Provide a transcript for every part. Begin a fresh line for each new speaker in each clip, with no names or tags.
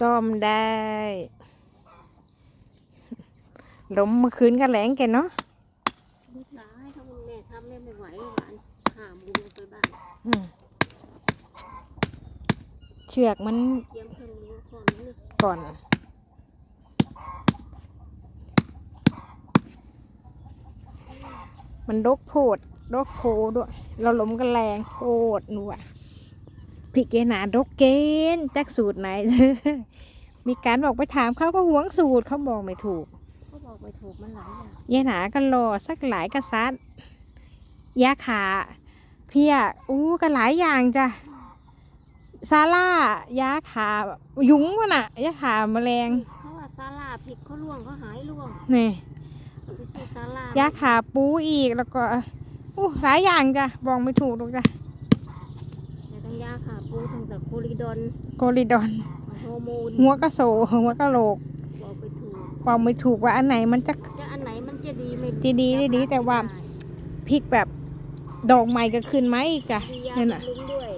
ซ่อมได้ลมเมื่อคืนก็แรงแกเนาะ
ลูกหลานถ้าคุณแม่ทำแม่ไม่ไหวหวานหามบุญลงไปบ้าน
อืมเชือกมัน
เตรียมเครื่องมือก่อนนี่
ก่อน มันดกโพดดกโพด้วย เราลมกันแรงโพดหนูอะ พี่เกหนาดกเกณฑ์แจ็คสูตรไหน มีการบอกไปถามเขาก็หวงสูตรเขาบอกไม่ถูก
เขาบอกไปถูกมันหลายอย่าง
ยายหนาก็รอสักหลายกระซัดยาขาเพียอู้ก็หลายอย่างจ้ะซาร่ายาขายุงวะน่ะยาขาแมลง
เขาว่าซาลาผิดเขาล่วงเขาหายล่วง
นี่
เขาไปซื้อซาลายา
ขาปูอีกแล้วก็อู้หลายอย่างจ้ะบอกไม่ถูกหรอกจ้ะ
แต่ ทั้งยาขาปูทั้งแต่โคลิดอน
โกลิดอน
ฮอร์โมน
หัวกระโสหัวกระโหลก
บอกไปถูก
บอกไม่ถูกว่าอันไหนมันจะ
จะอันไหนมันจะดีไม่
จะดีได้ดีแต่ว่า พริกแบบดอกใหม่ก็ขึ้นไหมอีกจ้ะ
มียา
นั่นน่ะ
บำรุงด้วย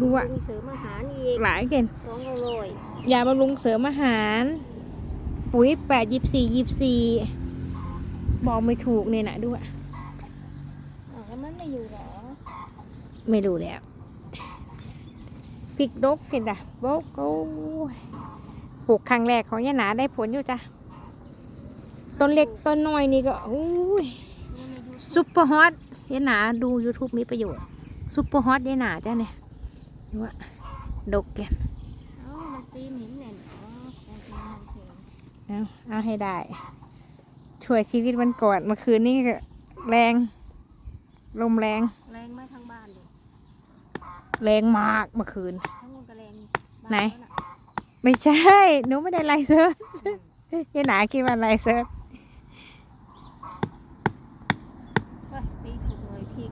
ดูว่า
บำรุงเสริมอาหารอีก
หลายเกิน
สองร้อย
ยาบำรุงเสริมอาหาร ปุ๋ยแปดยิบสี่ยิบสี่บอกไม่ถูกเนี่ยนะด้วย
อะแล้วมันไม่อยู่เหรอ
ไม่รู้แล้ว พริกดกกินจ้ะโบกโอ้ยปลูกครั้งแรกของยายหนาได้ผลอยู่จ้ะต้นเล็กต้นน้อยนี่ก็อุ้ยซุปเปอร์ฮอตยายหนาดู YouTube มีประโยชน์ซุปเปอร์ฮอตยายหนาจ้ะเนี่ยดูว่าดกแกน
เอ้ามันตีนหินเนี่ยอ๋อคงจะมันเข็ง
เอาเอาให้ได้ ช่วยชีวิตมันก่อนเมื่อคืนนี้ก็แรง ลมแรง
แรงไหมทั้งบ้านเลย
แรงมากเมื่อคืน
ทั้งวงกระแรงบ้า
ไหน
แล้วะ
ไม่ใช่ หนูไม่ได้ไลฟ์เซิร์ชยายหนาคิดว่าไลฟ์เซิร์ช
เฮ้ยตีถูกเลยพริก